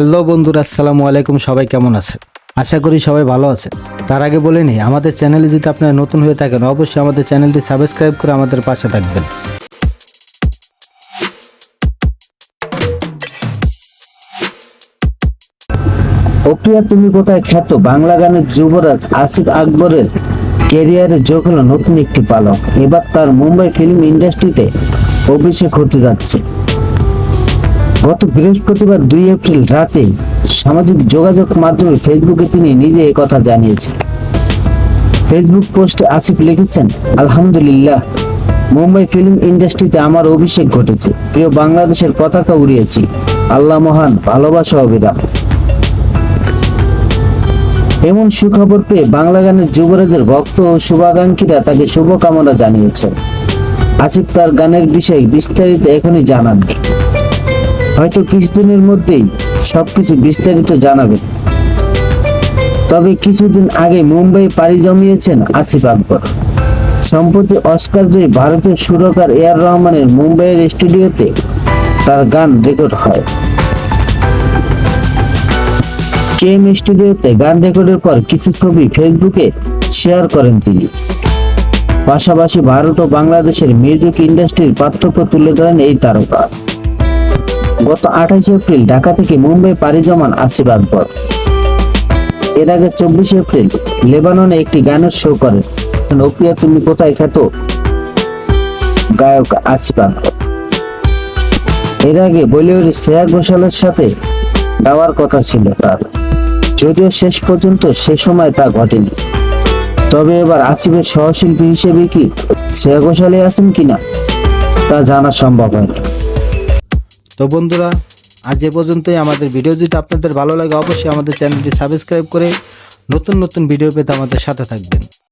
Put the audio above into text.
Hello বন্ধুরা, আসসালামু আলাইকুম, সবাই কেমন আছে আশা করি সবাই ভালো আছে তার আগে বলে নিই, আমাদের চ্যানেলে যদি আপনারা নতুন হয়ে থাকেন, অবশ্যই আমাদের চ্যানেলটি সাবস্ক্রাইব করে আমাদের পাশে থাকবেন। ওকিয়া তুমি কোথায় খ্যাত? বাংলা গানের যুবরাজ আসিফ আকবরের ক্যারিয়ারে যোগ হলো নতুন একটি পালক। এবার তার মুম্বাই ফিল্ম ইন্ডাস্ট্রিতে অভিষেক হতে যাচ্ছে। গত বৃহস্পতিবার দুই এপ্রিল রাতে সামাজিক যোগাযোগ মাধ্যমে ফেসবুকে তিনি নিজে কথা জানিয়েছেন। ফেসবুক পোস্টে আসিফ লিখেছেন, আলহামদুলিল্লাহ, মুম্বাই ফিল্ম ইন্ডাস্ট্রিতে আমার অভিষেক ঘটেছে। প্রিয় বাংলাদেশের পতাকা উড়িয়েছি। আল্লাহ মহান, ভালোবাসা অবিরাম। এমন সুখবর পেয়ে বাংলা গানের যুবরাজের ভক্ত ও শুভাকাঙ্ক্ষীরা তাকে শুভকামনা জানিয়েছেন। আসিফ তার গানের বিষয়ে বিস্তারিত এখনই জানান হয়তো কিছুদিনের মধ্যেই সবকিছু বিস্তারিত জানাবেন তবে কিছুদিন আগে মুম্বাই পাড়ি জমিয়েছেন আসিফ আকবর। সম্প্রতি অস্কার জয়ী ভারতীয় সুরকার এ আর রহমানের মুম্বাইয়ের স্টুডিওতে তার গান রেকর্ড হয়। কেএম স্টুডিওতে গান রেকর্ডের পর কিছু ছবি ফেসবুকে শেয়ার করেন তিনি। পাশাপাশি ভারত ও বাংলাদেশের মিউজিক ইন্ডাস্ট্রির পার্থক্য তুলে ধরেন এই তারকা। গত আঠাশে এপ্রিল ঢাকা থেকে মুম্বাই পাড়ি জমান আসিফ আকবর। এর আগে চব্বিশে এপ্রিল লেবাননে একটি গানের শো করেন। নোকিয়া, তুমি কোথায় খ্যাত? গায়ক আসিফ আকবর। এর আগে বলিউডের শ্রেয়া ঘোষালের সাথে গাওয়ার কথা ছিল তার। যদিও শেষ পর্যন্ত সে সময় তা ঘটেনি। তবে এবার আসিফের সহশিল্পী হিসেবে কি শ্রেয়া ঘোষালে আছেন কিনা তা জানা সম্ভব হয়নি। তো বন্ধুরা, আজ এ পর্যন্তই। আমাদের ভিডিও যদি আপনাদের ভালো লাগে, অবশ্যই আমাদের চ্যানেলটি সাবস্ক্রাইব করে নতুন নতুন ভিডিও পেতে আমাদের সাথে থাকবেন।